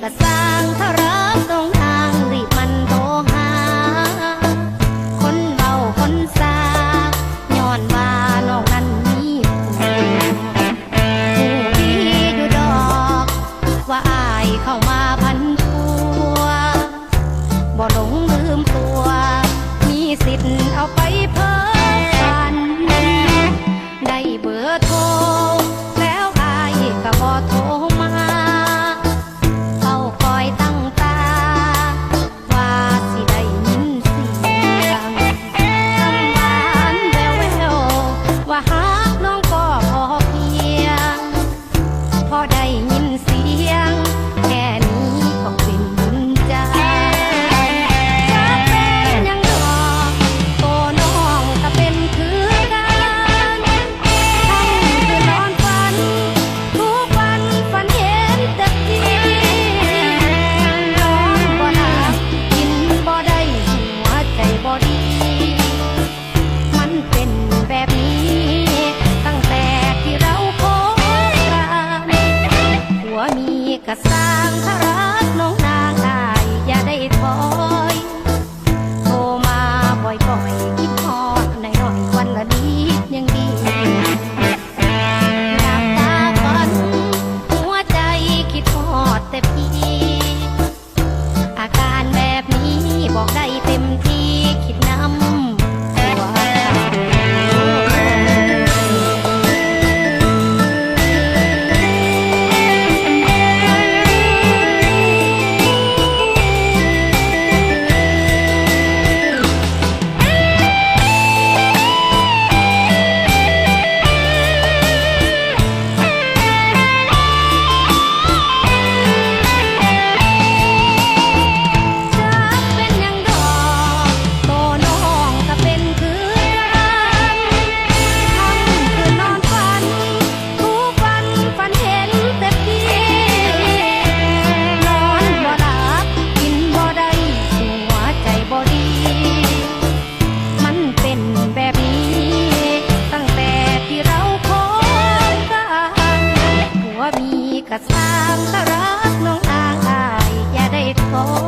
กระสร้างถ้ารักตรงทางรีบมันโทรหา คนเบาคนซาย้อนว่านอกนั้นมีผู้ดีดูดอก ว่าอายเข้ามาพันตัวบ่หลงลืมตัว มีสิทธิ์เอาไป สร้างพระน้องนางได้ยาได้ถอโทรมาบ่อยๆคิดหอดในร้อยๆวันละดี ก็ะสามก็รักน้องนาอายอย่าได้ท้อ